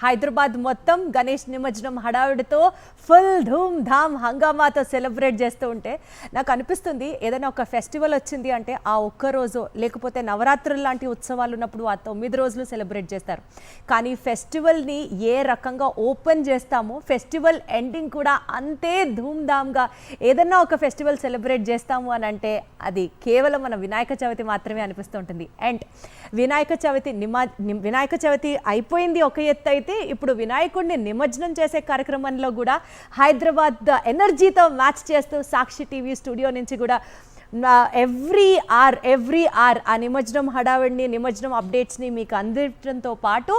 హైదరాబాద్ మొత్తం గణేష్ నిమజ్జనం హడావిడితో ఫుల్ ధూమ్ ధామ్ హంగామాతో సెలబ్రేట్ చేస్తూ ఉంటే నాకు అనిపిస్తుంది ఏదైనా ఒక ఫెస్టివల్ వచ్చింది అంటే ఆ ఒక్క రోజు లేకపోతే నవరాత్రులు లాంటి ఉత్సవాలు ఉన్నప్పుడు ఆ తొమ్మిది రోజులు సెలబ్రేట్ చేస్తారు. కానీ ఫెస్టివల్ని ఏ రకంగా ఓపెన్ చేస్తామో ఫెస్టివల్ ఎండింగ్ కూడా అంతే ధూమ్ ధామ్గా ఏదన్నా ఒక ఫెస్టివల్ సెలబ్రేట్ చేస్తాము అని అంటే అది కేవలం మన వినాయక చవితి మాత్రమే అనిపిస్తూ ఉంటుంది. అండ్ వినాయక చవితి నిమా ని- వినాయక చవితి అయిపోయింది ఒక ఎత్తు అయితే ఇప్పుడు వినాయకుడిని నిమజ్జనం చేసే కార్యక్రమంలో కూడా హైదరాబాద్ ఎనర్జీతో మ్యాచ్ చేస్తూ సాక్షి టీవీ స్టూడియో నుంచి కూడా ఎవ్రీ ఆర్ ఎవ్రీ ఆర్ ఆ నిమజ్జనం హడావిడిని నిమజ్జనం అప్డేట్స్ని మీకు అందించడంతో పాటు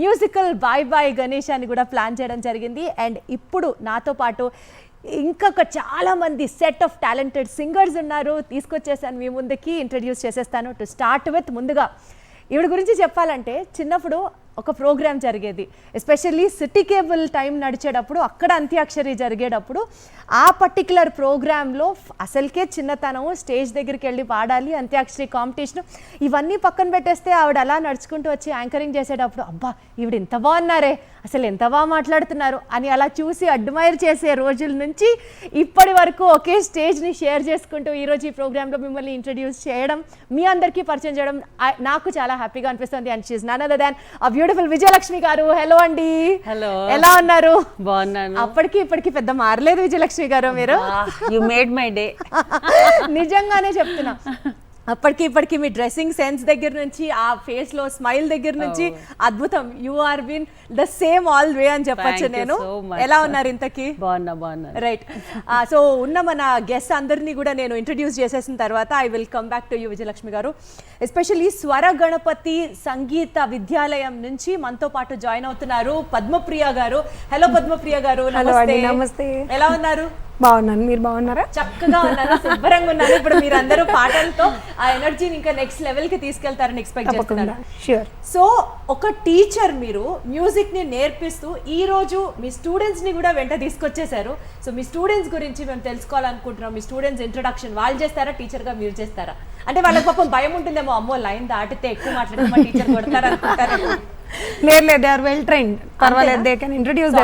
మ్యూజికల్ బాయ్ బాయ్ గణేష్ అని కూడా ప్లాన్ చేయడం జరిగింది. అండ్ ఇప్పుడు నాతో పాటు ఇంకొక చాలామంది సెట్ ఆఫ్ టాలెంటెడ్ సింగర్స్ ఉన్నారు. తీసుకొచ్చేసాను మీ ముందుకి ఇంట్రడ్యూస్ చేసేస్తాను. టు స్టార్ట్ విత్ ముందుగా ఇవిడ గురించి చెప్పాలంటే చిన్నప్పుడు ఒక ప్రోగ్రామ్ జరిగేది. ఎస్పెషల్లీ సిటీ కేబుల్ టైం నడిచేటప్పుడు అక్కడ అంత్యాక్షరి జరిగేటప్పుడు ఆ పర్టికులర్ ప్రోగ్రాంలో అసలుకే చిన్నతనం స్టేజ్ దగ్గరికి వెళ్ళి పాడాలి అంత్యాక్షరి కాంపిటీషన్ ఇవన్నీ పక్కన పెట్టేస్తే ఆవిడ అలా నడుచుకుంటూ వచ్చి యాంకరింగ్ చేసేటప్పుడు అబ్బా ఈవిడ ఎంత బాగున్నారే అసలు ఎంత బాగా మాట్లాడుతున్నారు? అని అలా చూసి అడ్మైర్ చేసే రోజుల నుంచి ఇప్పటి వరకు ఒకే స్టేజ్ని షేర్ చేసుకుంటూ ఈరోజు ఈ ప్రోగ్రాంలో మిమ్మల్ని ఇంట్రడ్యూస్ చేయడం మీ అందరికీ పరిచయం చేయడం నాకు చాలా హ్యాపీగా అనిపిస్తుంది. And she's none other than the beautiful Vijayalakshmi గారు. హలో అండి. Hello. ఎలా ఉన్నారు? బాగున్నాను. అప్పటికి ఇప్పటికి పెద్ద మారలేదు విజయలక్ష్మి గారు మీరు. యు మేడ్ మై డే నిజంగానే చెప్తున్నా. అప్పటికి ఇప్పటికి మీ డ్రెస్సింగ్ సెన్స్ దగ్గర నుంచి ఆ ఫేస్లో స్మైల్ దగ్గర నుంచి అద్భుతం. You are been the same all way అని చెప్పొచ్చు నేను. ఎలా ఉన్నారు ఇంతకి? బాగున్నా బాగున్నా. రైట్ సో ఉన్న మన గెస్ట్ అందరినీ కూడా నేను ఇంట్రడ్యూస్ చేసేసిన తర్వాత I will come back to you Vijayalakshmi garu. Especially స్వర గణపతి సంగీత విద్యాలయం నుంచి మనతో పాటు జాయిన్ అవుతున్నారు పద్మప్రియ గారు. హలో పద్మప్రియ గారు. నమస్తే. ఎలా ఉన్నారు? బాగున్నాను. మీరు బాగున్నారా? చక్కగా ఉన్నాను శుభ్రంగా ఉన్నాను. ఇప్పుడు మీరందరూ పాటలతో ఆ ఎనర్జీని ఇంకా నెక్స్ట్ లెవెల్కి తీసుకెళ్తారని ఎక్స్పెక్ట్ చేస్తున్నాను. తప్పకుండా షూర్ సో ఒక టీచర్ మీరు మ్యూజిక్ని నేర్పిస్తూ ఈ రోజు మీ స్టూడెంట్స్ని కూడా వెంట తీసుకొచ్చేసారు సో మీ స్టూడెంట్స్ గురించి మేము తెలుసుకోవాలనుకుంటున్నాం. మీ స్టూడెంట్స్ ఇంట్రొడక్షన్ వాళ్ళు చేస్తారా టీచర్గా మీరు చేస్తారా? అంటే వాళ్ళకి పాపం భయం ఉంటుందేమో అమ్మో లైన్ దాటితే ఎక్కువ మాట్లాడితే మా టీచర్ కొడతారు అనుకుంటారు లేదు లేదు దే ఆర్ వెల్ ట్రైన్డ్ పర్వాలేదు దే కెన్ ఇంట్రడ్యూస్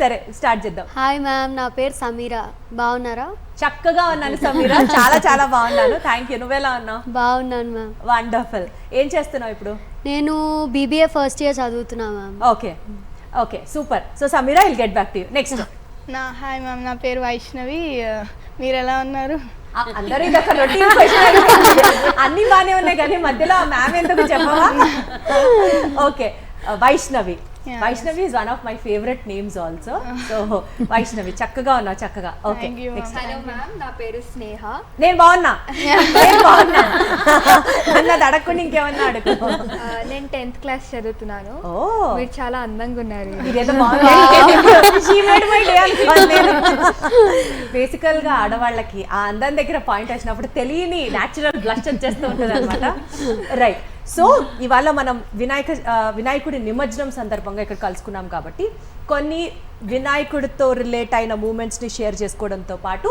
సరే స్టార్ట్ చేద్దాం. హాయ్ మ్యామ్ నా పేరు సమీరా. బాగున్నారా? చక్కగా ఉన్నాను సమీరా. చాలా చాలా బాగున్నాను. థ్యాంక్ యూ నువ్వెలా ఉన్నావు? బాగున్నాను మ్యామ్ వండర్ఫుల్ ఏం చేస్తున్నావు ఇప్పుడు? నేను బీబీఏ ఫస్ట్ ఇయర్ చదువుతున్నా ma'am okay okay super so Sameera will get back to you next నా హాయ్ మ్యామ్ నా పేరు వైష్ణవి. మీరు ఎలా ఉన్నారు? అందరూ ఇది ఒక రొటీన్ అన్ని బానే ఉన్నాయి కానీ మధ్యలో ఆ మ్యామ్ ఎందుకు చెప్పవా okay Vaishnavi Yeah. Vaishnavi is one of my favourite names also so Vaishnavi చక్కగా ఉన్నావు చక్కగా ఓకే నెక్స్ట్ హలో మ్యామ్ నా పేరు స్నేహ నేను బాగున్నా నేను బాగున్నా అన్నది అడగకుండా ఇంకేమన్నా అడుగు నేను టెన్త్ క్లాస్ చదువుతున్నాను ఓ మీరు చాలా అందంగా ఉన్నారు ఇదేదో బేసికల్ గా ఆడవాళ్ళకి ఆ అందం దగ్గర పాయింట్ వచ్చినప్పుడు తెలియని న్యాచురల్ బ్లష్ వచ్చేస్తూ ఉంటుంది అనమాట రైట్ సో ఇవాళ మనం వినాయక వినాయకుడి నిమజ్జనం సందర్భంగా ఇక్కడ కలుసుకున్నాం కాబట్టి కొన్ని వినాయకుడితో రిలేట్ అయిన మూమెంట్స్ని షేర్ చేసుకోవడంతో పాటు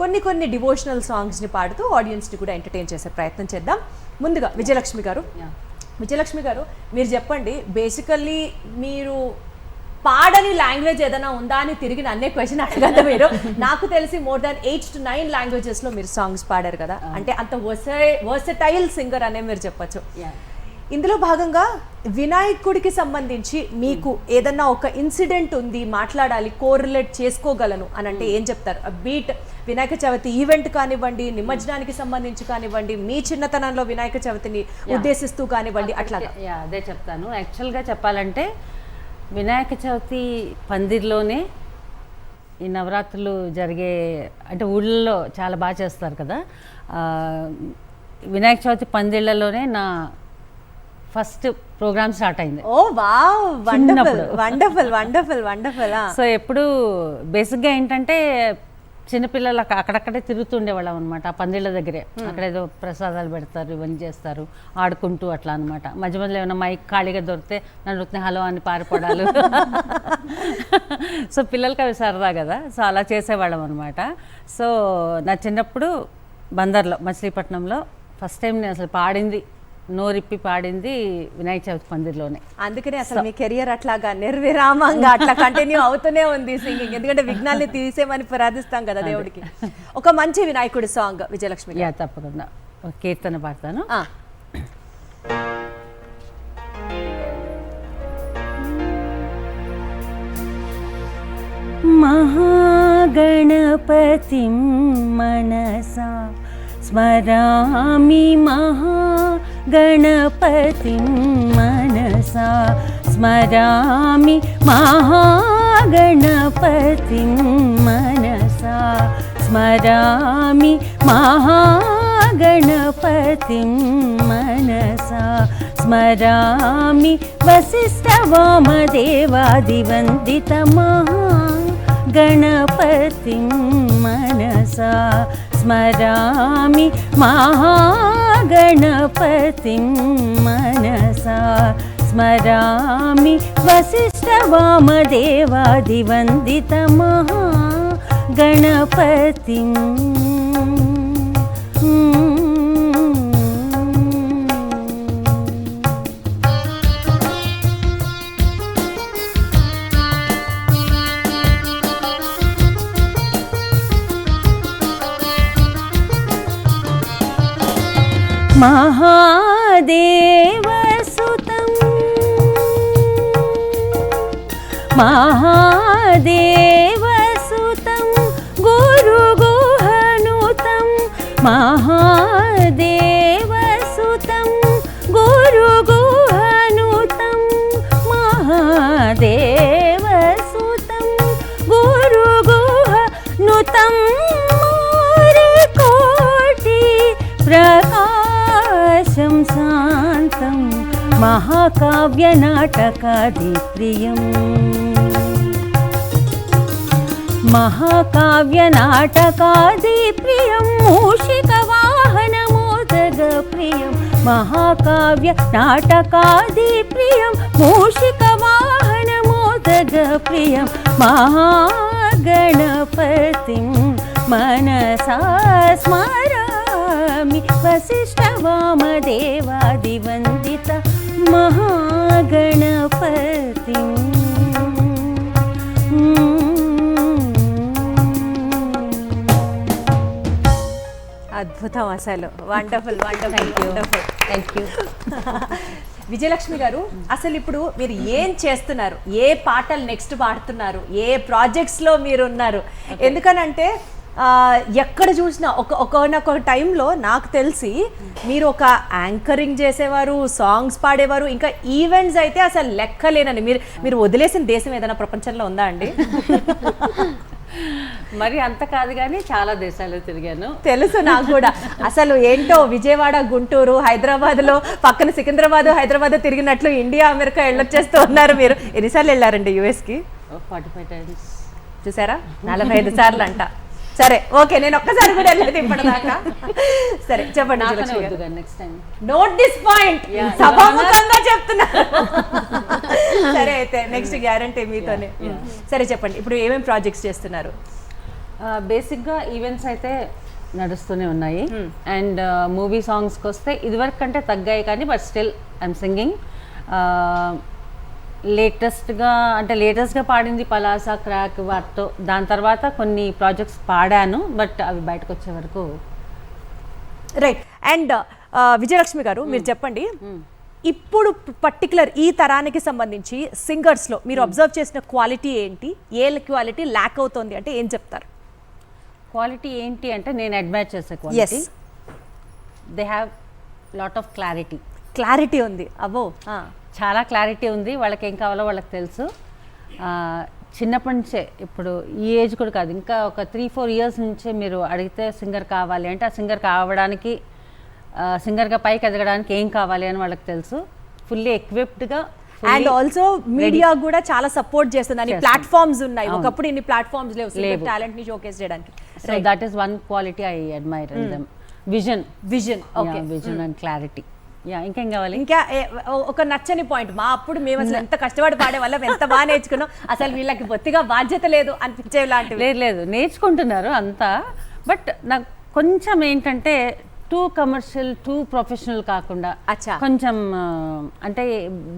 కొన్ని కొన్ని డివోషనల్ సాంగ్స్ని పాడుతూ ఆడియన్స్ని కూడా ఎంటర్టైన్ చేసే ప్రయత్నం చేద్దాం. ముందుగా విజయలక్ష్మి గారు. విజయలక్ష్మి గారు మీరు చెప్పండి బేసికల్లీ మీరు పాడని లాంగ్వేజ్ ఏదైనా ఉందా అని తిరిగి నన్నే క్వశ్చన్ అడగద్దు మీరు. నాకు తెలిసి more than eight to nine లాంగ్వేజెస్లో మీరు సాంగ్స్ పాడారు కదా. అంటే అంత వర్సై వర్సటైల్ సింగర్ అనే మీరు చెప్పొచ్చు. ఇందులో భాగంగా వినాయకుడికి సంబంధించి మీకు ఏదన్నా ఒక ఇన్సిడెంట్ ఉంది మాట్లాడాలి కోరిలేట్ చేసుకోగలను అని అంటే ఏం చెప్తారు? బీట్ వినాయక చవితి ఈవెంట్ కానివ్వండి నిమజ్జనానికి సంబంధించి కానివ్వండి మీ చిన్నతనంలో వినాయక చవితిని ఉద్దేశిస్తూ కానివ్వండి అట్లాగా? యా అదే చెప్తాను. యాక్చువల్గా చెప్పాలంటే వినాయక చవితి పందిర్లోనే ఈ నవరాత్రులు జరిగే అంటే ఊళ్ళల్లో చాలా బాగా చేస్తారు కదా. వినాయక చవితి పందిళ్ళలోనే నా ఫస్ట్ ప్రోగ్రామ్ స్టార్ట్ అయింది. ఓ wow! Wonderful. Wonderful wonderful wonderful? So ఎప్పుడు బేసిక్గా ఏంటంటే చిన్నపిల్లలు అక్క- అక్కడక్కడే తిరుగుతుండేవాళ్ళం అనమాట ఆ పందిళ్ళ దగ్గరే. అక్కడ ఏదో ప్రసాదాలు పెడతారు ఇవన్నీ చేస్తారు. ఆడుకుంటూ అట్లా అనమాట మధ్య మధ్యలో ఏమైనా మైక్ ఖాళీగా దొరికితే నన్ను వృత్తి హలో అని పారిపడాలు సో పిల్లలకి అవి సరదా కదా. సో అలా చేసేవాళ్ళం అనమాట సో నా చిన్నప్పుడు బందర్లో మచిలీపట్నంలో ఫస్ట్ టైం నేను అసలు పాడింది నోరిప్పి పాడింది వినాయక చవితి పందిర్లోనే అందుకనే అసలు మీ కెరియర్ అట్లాగా నిర్విరామంగా అట్లా కంటిన్యూ అవుతూనే ఉంది సింగింగ్ ఎందుకంటే విఘ్నాల్ని తీసేమని ప్రార్థిస్తాం కదా దేవుడికి ఒక మంచి వినాయకుడి సాంగ్ విజయలక్ష్మి గారు. యా తప్పకుండా ఒక కీర్తన పాడతాను ఆ, महागणपतिं मनसा स्मरामि महागणपतिं मनसा स्मरामि महागणपतिं मनसा स्मरामि महागणपतिं मनसा स्मरामि वसिष्ठवामदेवादिवन्दितमहा गणपतिं मनसा स्मरामि महागणपतिं मनसा स्मरामि वसिष्ठवामदेवादिवन्दितमहा गणपतिम् महादेवसुतं महादेवसुतं गुरुगुहनुतं महादेवसुतं महाकाव्यनाटकादिप्रियम्। महाकाव्यनाटकादिप्रियं मूषिकवाहनमोदगप्रियं महाकाव्यनाटकादिप्रियं मूषिकवाहनमोदगप्रियं महागणपतिं मनसा स्मरामि वसिष्ठवामदेवादिवन्दित महागणपतिम् అద్భుతం అసలు wonderful wonderful wonderful thank you Vijayalakshmi గారు అసలు ఇప్పుడు మీరు ఏం చేస్తున్నారు ఏ పాటలు నెక్స్ట్ పాడుతున్నారు ఏ ప్రాజెక్ట్స్ లో మీరు ఉన్నారు ఎందుకనంటే ఆ, ఎక్కడ చూసినా ఒక ఒకనొక టైంలో నాకు తెలిసి మీరు ఒక యాంకరింగ్ చేసేవారు సాంగ్స్ పాడేవారు ఇంకా ఈవెంట్స్ అయితే అసలు లెక్కలేనని మీరు మీరు వదిలేసిన దేశం ఏదైనా ప్రపంచంలో ఉందా అండి? మరి అంత కాదు కానీ చాలా దేశాలు తిరిగాను. తెలుసు నాకు కూడా. అసలు ఏంటో విజయవాడ గుంటూరు హైదరాబాద్లో పక్కన సికింద్రాబాద్ హైదరాబాద్ తిరిగినట్లు ఇండియా అమెరికా వెళ్ళొచ్చేస్తూ ఉన్నారు మీరు. ఎన్నిసార్లు వెళ్ళారండి యుఎస్కి ఫార్టీ ఫైవ్ టైమ్స్. చూసారా? నలభై ఐదు సార్లు అంట. సరే ఓకే నేను ఒక్కసారి కూడా వెళ్ళలేదు ఇప్పటిదాకా సరే చెప్పండి next time note this point సభాముఖంగా చెప్తున్నారు. సరే అయితే నెక్స్ట్ గ్యారంటీ మీతోనే. సరే చెప్పండి. ఇప్పుడు ఏమేమి ప్రాజెక్ట్స్ చేస్తున్నారు? బేసిక్గా ఈవెంట్స్ అయితే నడుస్తూనే ఉన్నాయి. అండ్ మూవీ సాంగ్స్కి వస్తే ఇదివరకు కంటే తగ్గాయి కానీ బట్ స్టిల్ ఐఎమ్ సింగింగ్ లేటెస్ట్గా అంటే లేటెస్ట్గా పాడింది పలాస క్రాక్ వాటితో దాని తర్వాత కొన్ని ప్రాజెక్ట్స్ పాడాను బట్ అవి బయటకు వచ్చే వరకు రైట్. అండ్ విజయలక్ష్మి గారు మీరు చెప్పండి. ఇప్పుడు పర్టికులర్ ఈ తరానికి సంబంధించి సింగర్స్లో మీరు అబ్జర్వ్ చేసిన క్వాలిటీ ఏంటి? ఏ క్వాలిటీ ల్యాక్ అవుతోంది అంటే ఏం చెప్తారు? క్వాలిటీ ఏంటి అంటే నేను అడ్మైర్ చేసే quality. They have lot of clarity clarity ఉంది. అబ్బో. ఆ. చాలా క్లారిటీ ఉంది. వాళ్ళకి ఏం కావాలో వాళ్ళకి తెలుసు. చిన్నప్పటి నుంచే ఇప్పుడు ఈ ఏజ్ కూడా కాదు. ఇంకా ఒక త్రీ ఫోర్ ఇయర్స్ నుంచే మీరు అడిగితే సింగర్ కావాలి అంటే ఆ సింగర్ కావడానికి సింగర్గా పైకి ఎదగడానికి ఏం కావాలి అని వాళ్ళకి తెలుసు. ఫుల్లీ ఎక్విప్డ్గా అండ్ ఆల్సో మీడియా కూడా చాలా సపోర్ట్ చేస్తుంది. ప్లాట్ఫామ్స్ ఉన్నాయి. ఒకప్పుడు ఇన్ని ప్లాట్ఫామ్స్ లేవు. టాలెంట్ని షోకేస్ చేయడానికి. So that is one quality I admire vision vision okay vision and clarity ఇంకేం కావాలి? ఇంకా ఒక నచ్చని పాయింట్ మా అప్పుడు మేము అసలు ఎంత కష్టపడి పాడే వాళ్ళం ఎంత బాగా నేర్చుకున్నాం అసలు వీళ్ళకి బొత్తిగా బాధ్యత లేదు అనిపించే లాంటివి లేదు లేదు. నేర్చుకుంటున్నారు అంతా. బట్ నాకు కొంచెం ఏంటంటే టూ కమర్షియల్ టూ ప్రొఫెషనల్ కాకుండా అచ్చా. కొంచెం అంటే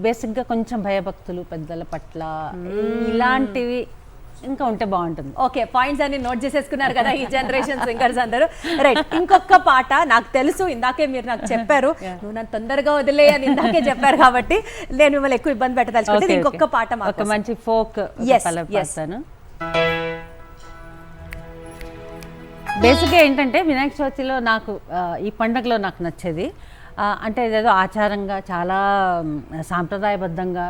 బేసిక్గా కొంచెం భయభక్తులు పెద్దల పట్ల ఇలాంటివి ఇంకా ఉంటే బాగుంటుంది. ఓకే పాయింట్స్ అన్ని నోట్ చేసేసుకున్నారు కదా ఈ జనరేషన్ సింగర్స్ అందరూ. రైట్ ఇంకొక పాట నాకు తెలుసు ఇందాకే మీరు నాకు చెప్పారు. నువ్వు నన్ను తొందరగా వదిలే అని ఇందాకే చెప్పారు కాబట్టి నేను మిమ్మల్ని ఎక్కువ ఇబ్బంది పెట్టదలుచుకుంటే ఇంకొక. పాట ఒక మాకు మంచి ఫోక్. పాడతాను. బేసిక్గా ఏంటంటే వినాయక చవితిలో నాకు ఈ పండగలో నాకు నచ్చేది. అంటే ఇదేదో ఆచారంగా చాలా సాంప్రదాయబద్ధంగా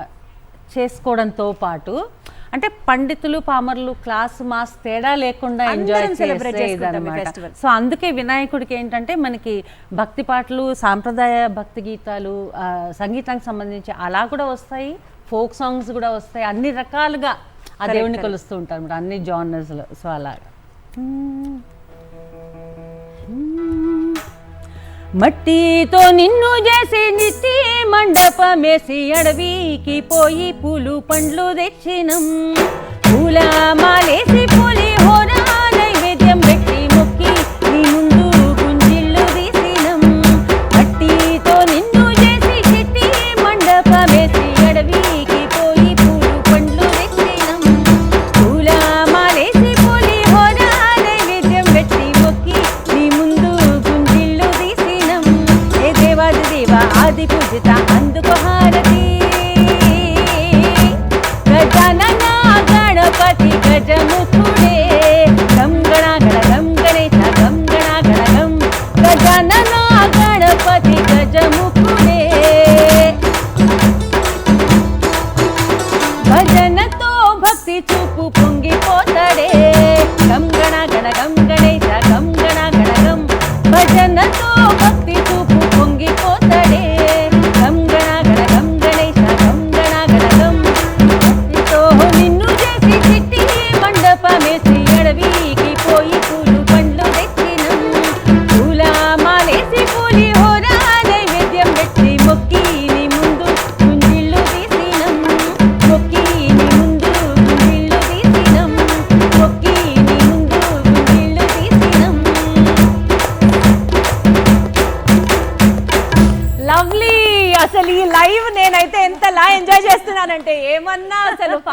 చేసుకోవడంతో పాటు అంటే పండితులు పామర్లు క్లాస్ మాస్ తేడా లేకుండా ఎంజాయ్. సో అందుకే వినాయకుడికి ఏంటంటే మనకి భక్తి పాటలు సాంప్రదాయ భక్తి గీతాలు సంగీతానికి సంబంధించి అలా కూడా వస్తాయి ఫోక్ సాంగ్స్ కూడా వస్తాయి అన్ని రకాలుగా ఆ దేవుణ్ణి కొలుస్తూ ఉంటారు అన్నమాట అన్ని జానర్స్లో సో అలాగా మట్టితో నిన్ను చేసి నిత్తి మండపమేసి అడవికి పోయి పూలు పండ్లు తెచ్చినం. పూల మాలేసి పులి హోరా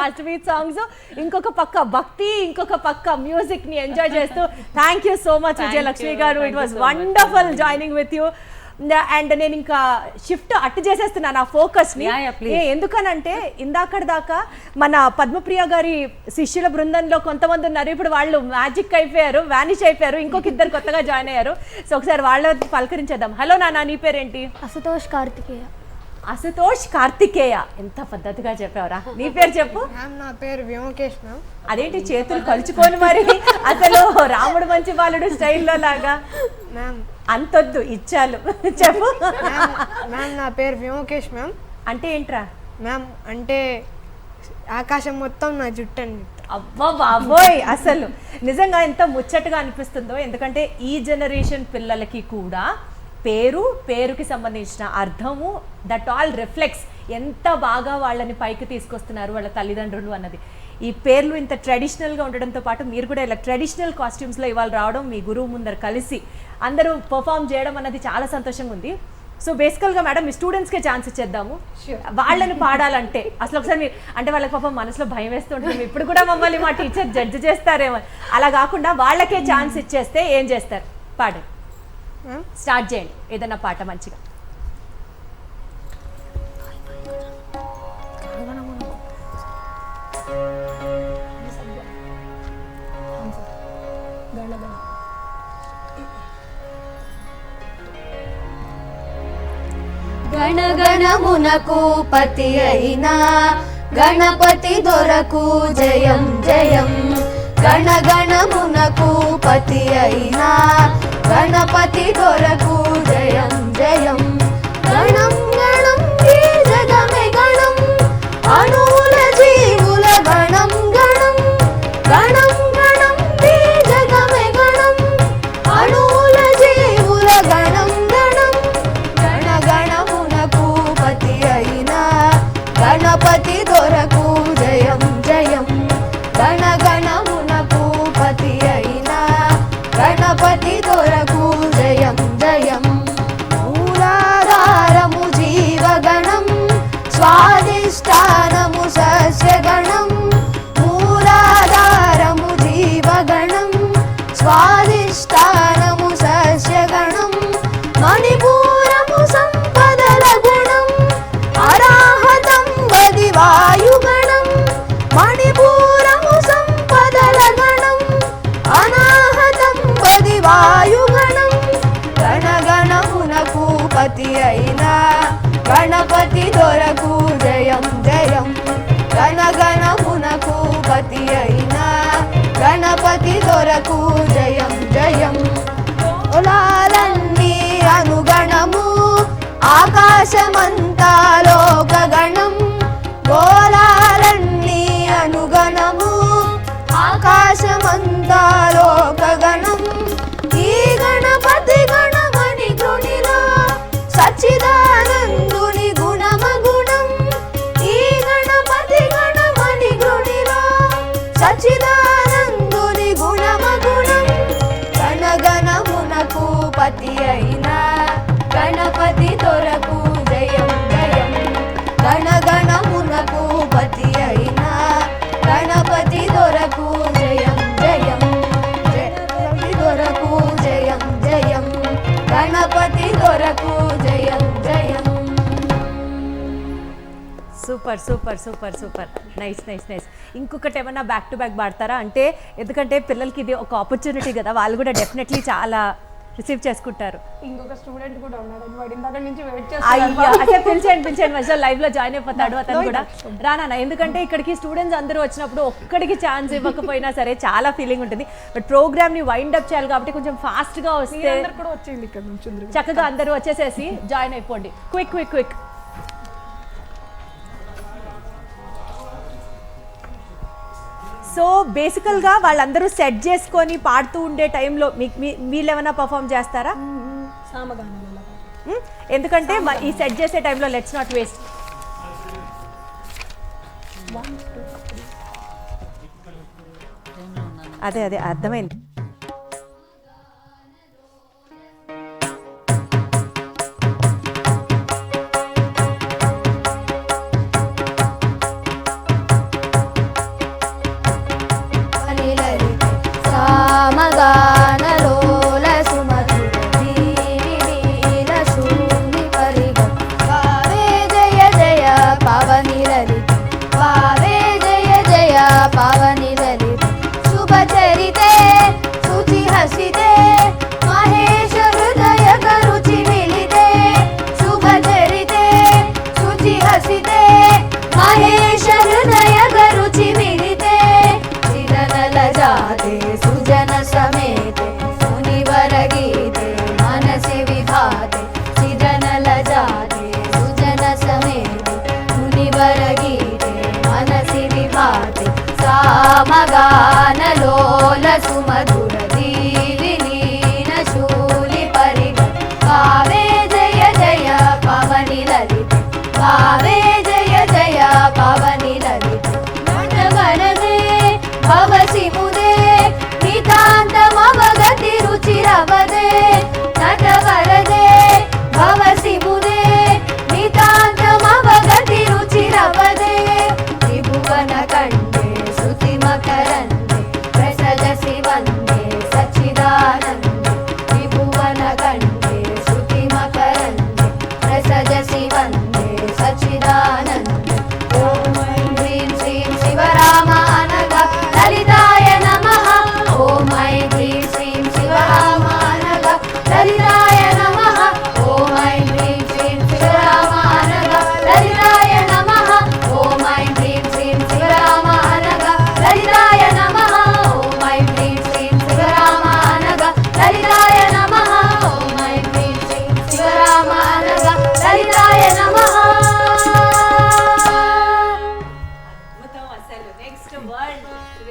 ఫాస్ట్ బీట్ సాంగ్స్ ఇంకొక పక్క భక్తి ఇంకొక పక్క మ్యూజిక్ని ఎంజాయ్ చేస్తూ thank you so much Vijayalakshmi garu. It was wonderful joining with you and నేను ఇంకా షిఫ్ట్ అట్టు చేసేస్తున్నాను ఆ ఫోకస్ని. ఎందుకనంటే ఇందాకటి దాకా మన పద్మప్రియ గారి శిష్యుల బృందంలో కొంతమంది ఉన్నారు. ఇప్పుడు వాళ్ళు మ్యాజిక్ అయిపోయారు వానిష్ అయిపోయారు. ఇంకొక ఇద్దరు కొత్తగా జాయిన్ అయ్యారు. సో ఒకసారి వాళ్ళ పలకరించేద్దాం. హలో నాన్న నీ పేరేంటి? అశుతోష్ కార్తికేయ. అశుతోష్ కార్తికేయ. ఎంత పద్ధతిగా చెప్పావురా. నీ పేరు చెప్పు. నా పేరు వ్యోమకేష్ అదేంటి చేతులు కలుచుకొని మరి? అసలు రాముడు మంచి బాలుడు స్టైల్లో లాగా? అంతొద్దు ఇచ్చాలు. చెప్పు. మ్యామ్ నా పేరు వ్యోమకేష్ మ్యామ్. అంటే ఏంట్రా? మ్యామ్ అంటే ఆకాశం మొత్తం నా జుట్టు అండి అబ్బా బాబోయ్ అసలు. నిజంగా ఎంత ముచ్చటగా అనిపిస్తుందో ఎందుకంటే ఈ జనరేషన్ పిల్లలకి కూడా పేరు పేరుకి సంబంధించిన అర్థము దట్ ఆల్ రిఫ్లెక్ట్స్ ఎంత బాగా వాళ్ళని పైకి తీసుకొస్తున్నారు వాళ్ళ తల్లిదండ్రులు అన్నది. ఈ పేర్లు ఇంత ట్రెడిషనల్గా ఉండడంతో పాటు మీరు కూడా ఇలా ట్రెడిషనల్ కాస్ట్యూమ్స్లో ఇవాళ రావడం మీ గురువు ముందర కలిసి అందరూ పర్ఫామ్ చేయడం అన్నది చాలా సంతోషంగా ఉంది. సో బేసికల్గా మేడం మీ స్టూడెంట్స్కే ఛాన్స్ ఇచ్చేద్దాము. వాళ్ళని పాడాలంటే అసలు ఒకసారి మీరు అంటే వాళ్ళకి పాపం మనసులో భయం వేస్తుంటుంది ఇప్పుడు కూడా మమ్మల్ని మా టీచర్ జడ్జ్ చేస్తారేమో. అలా కాకుండా వాళ్ళకే ఛాన్స్ ఇచ్చేస్తే ఏం చేస్తారు? పాడండి. మ్యామ్ స్టార్ట్ చేయండి. ఏదైనా పాట మంచిగా. గణగణమునకు పతి అయినా గణపతి దొరకు జయం జయం. గణగణమునకు పతి అయినా. గణపతి దొరకు జయం జయం. స్వాదిష్టానము సస్యగణం semana. Super super super super. Nice nice nice ఇంకొకటి ఏమన్నా బ్యాక్ టు బ్యాక్ పాడతారా? అంటే ఎందుకంటే పిల్లలకి ఇది ఒక ఆపర్చునిటీ కదా వాళ్ళు కూడా డెఫినెట్లీ చాలా రిసీవ్ చేసుకుంటారు. ఇంకొక స్టూడెంట్ కూడా ఉన్నాడు వాడి ఇందాక నుంచి వెయిట్ అయ్యో అంటే పిలిచేయండి పిలిచేయండి. మధ్యలో లైవ్లో జాయిన్ అయిపోతాడు అతను కూడా. రానా ఎందుకంటే ఇక్కడికి స్టూడెంట్స్ అందరూ వచ్చినప్పుడు ఒక్కడికి ఛాన్స్ ఇవ్వకపోయినా సరే చాలా ఫీలింగ్ ఉంటుంది. బట్ ప్రోగ్రామ్ని వైండ్ అప్ చేయాలి కాబట్టి కొంచెం ఫాస్ట్గా వస్తే. చక్కగా అందరూ వచ్చేసేసి జాయిన్ అయిపోండి. క్విక్ క్విక్ క్విక్ సో బేసికల్గా వాళ్ళందరూ సెట్ చేసుకొని పాడుతూ ఉండే టైంలో మీకు మీ వీళ్ళు ఏమైనా పర్ఫామ్ చేస్తారా? ఎందుకంటే ఈ సెట్ చేసే టైంలో లెట్స్ నాట్ వేస్ట్ అదే అదే అర్థమైంది.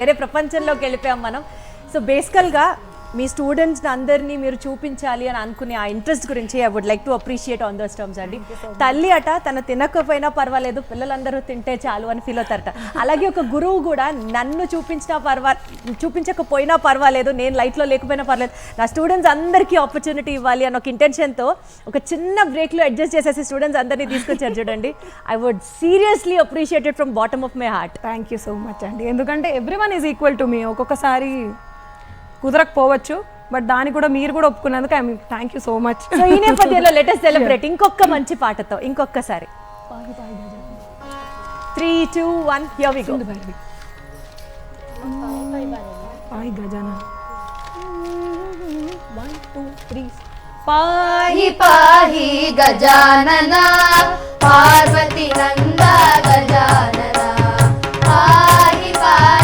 వేరే ప్రపంచంలోకి వెళ్ళిపోయాం మనం. సో బేసికల్గా మీ స్టూడెంట్స్ అందరినీ మీరు చూపించాలి అని అనుకునే ఆ ఇంట్రెస్ట్ గురించి I would like to appreciate on those terms అండి. తల్లి అట తను తినకపోయినా పర్వాలేదు పిల్లలందరూ తింటే చాలు అని ఫీల్ అవుతారట. అలాగే ఒక గురువు కూడా నన్ను చూపించినా పర్వా చూపించకపోయినా పర్వాలేదు నేను లైట్లో లేకపోయినా పర్లేదు నా స్టూడెంట్స్ అందరికీ ఆపర్చునిటీ ఇవ్వాలి అని ఒక ఇంటెన్షన్తో ఒక చిన్న బ్రేక్లో అడ్జస్ట్ చేసేసి స్టూడెంట్స్ అందరినీ తీసుకొచ్చారు చూడండి. I would seriously appreciated from bottom of my heart thank you so much అండి. ఎందుకంటే every one is equal to me ఒక్కొక్కసారి కుదరకపోవచ్చు బట్ దాన్ని కూడా మీరు కూడా ఒప్పుకున్నందుకు I thank you so much so ఈ నేపథ్యంలో లెటెస్ట్ సెలబ్రేట్ ఇంకొక మంచి పాటతో ఇంకొకసారి three two one here we go పాయ్ గజానా పాహి పాహి గజానన పార్వతి నంద గజానన పాహి పాహి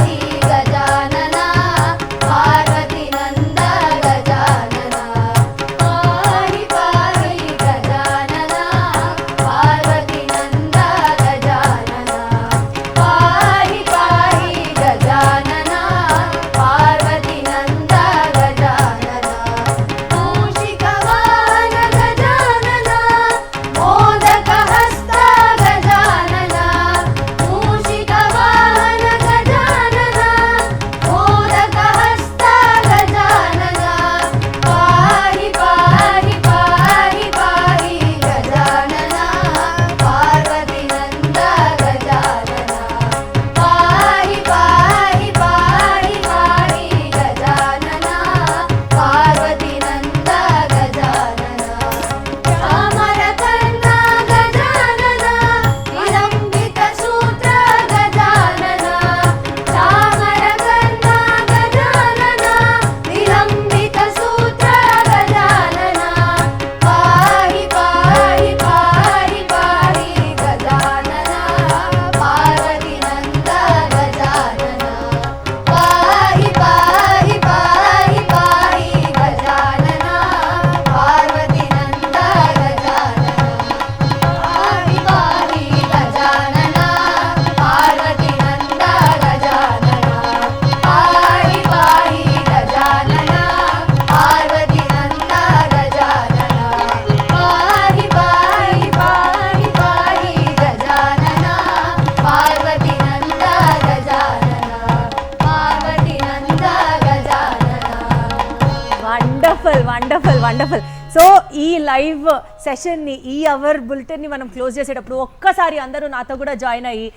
వండర్ఫుల్ వండర్ఫుల్ సో ఈ లైవ్ సెషన్ని ఈ అవర్ బులెటిన్ని మనం క్లోజ్ చేసేటప్పుడు ఒక్కసారి అందరూ నాతో కూడా జాయిన్ అయ్యి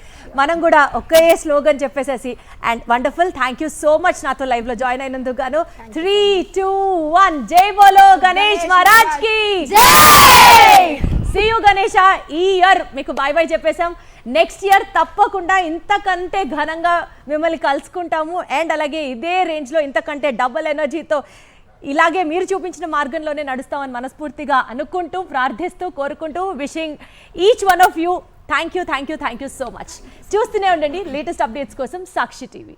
మనం కూడా ఒకే స్లోగన్ చెప్పేసేసి and wonderful thank you so much నాతో లైవ్లో జాయిన్ అయినందుకు గాను. త్రీ టూ వన్ జై బోలో గణేష్ మహారాజ్కి. See you Ganesha. ఈ ఇయర్ మీకు బాయ్ బాయ్ చెప్పేశాం. నెక్స్ట్ ఇయర్ తప్పకుండా ఇంతకంటే ఘనంగా మిమ్మల్ని కలుసుకుంటాము. అండ్ అలాగే ఇదే రేంజ్లో ఇంతకంటే డబుల్ ఎనర్జీతో ఇలాగే మీరు చూపించిన మార్గంలోనే నడుస్తామని మనస్ఫూర్తిగా అనుకుంటూ ప్రార్థిస్తూ కోరుకుంటూ wishing each one of you thank you thank you thank you so much చూస్తూనే ఉండండి లేటెస్ట్ అప్డేట్స్ కోసం సాక్షి టీవీ.